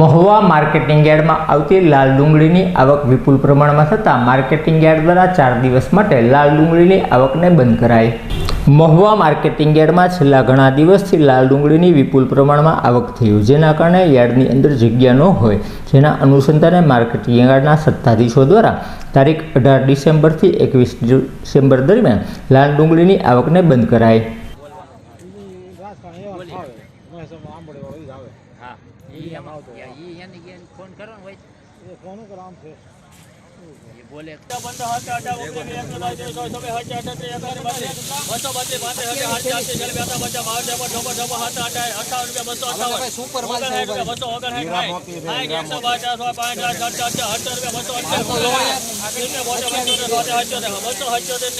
Mahuva marketing યાર્ડમાં આવતી લાલ ડુંગળીની આવક વિપુલ પ્રમાણમાં થતાં માર્કેટિંગ યાર્ડ દ્વારા ચાર દિવસ માટે લાલ ડુંગળીની આવકને બંધ કરાઈ. મહુવા માર્કેટિંગ યાર્ડમાં છેલ્લા ઘણા દિવસથી લાલ ડુંગળીની વિપુલ પ્રમાણમાં આવક થયું, જેના કારણે યાર્ડની અંદર જગ્યા ન હોય. જેના અનુસંધાને માર્કેટિંગ યાર્ડના સત્તાધીશો દ્વારા તારીખ અઢાર ડિસેમ્બરથી એકવીસ ડિસેમ્બર દરમિયાન લાલ ડુંગળીની આવકને બંધ કરાઈ. આંબળે વાળો જ આવે હા ઈ એમાં ઈ એને એને ફોન કરો ને હોય એ કોનું કે આમ છે. એ બોલે છે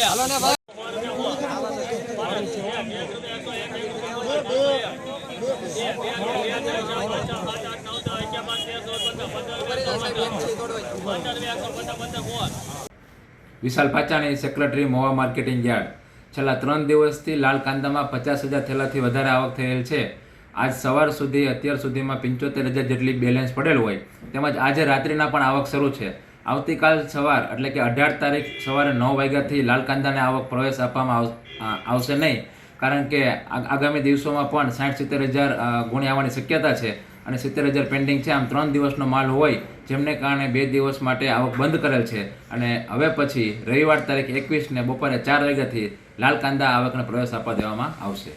હાલો ને ભાઈ. Vishal Pachani secretary Mova marketing yard. છેલ્લા ત્રણ દિવસથી લાલ કાંદામાં પચાસ હજાર થેલાથી વધારે આવક થયેલ છે. આજ સવાર સુધી, અત્યાર સુધીમાં પંચોતેર હજાર જેટલી બેલેન્સ પડેલ હોય. તેમજ આજે રાત્રિના પણ આવક શરૂ છે. આવતીકાલ સવાર, એટલે કે અઢાર તારીખ સવારે નવ વાગ્યાથી લાલ કાંદાને આવક પ્રવેશ આપવામાં આવ- આવશે નહીં. કારણ કે આગામી દિવસોમાં પણ સાઠ સિત્તેર હજાર ગુણી આવવાની શક્યતા છે અને સિત્તેર હજાર પેન્ડિંગ છે. આમ ત્રણ દિવસનો માલ હોય, જેમને કારણે બે દિવસ માટે આવક બંધ કરેલ છે. અને હવે પછી રવિવાર તારીખ એકવીસને બપોરે ચાર વાગ્યાથી લાલ કાંદા આવકને પ્રવેશ આપવા દેવામાં આવશે.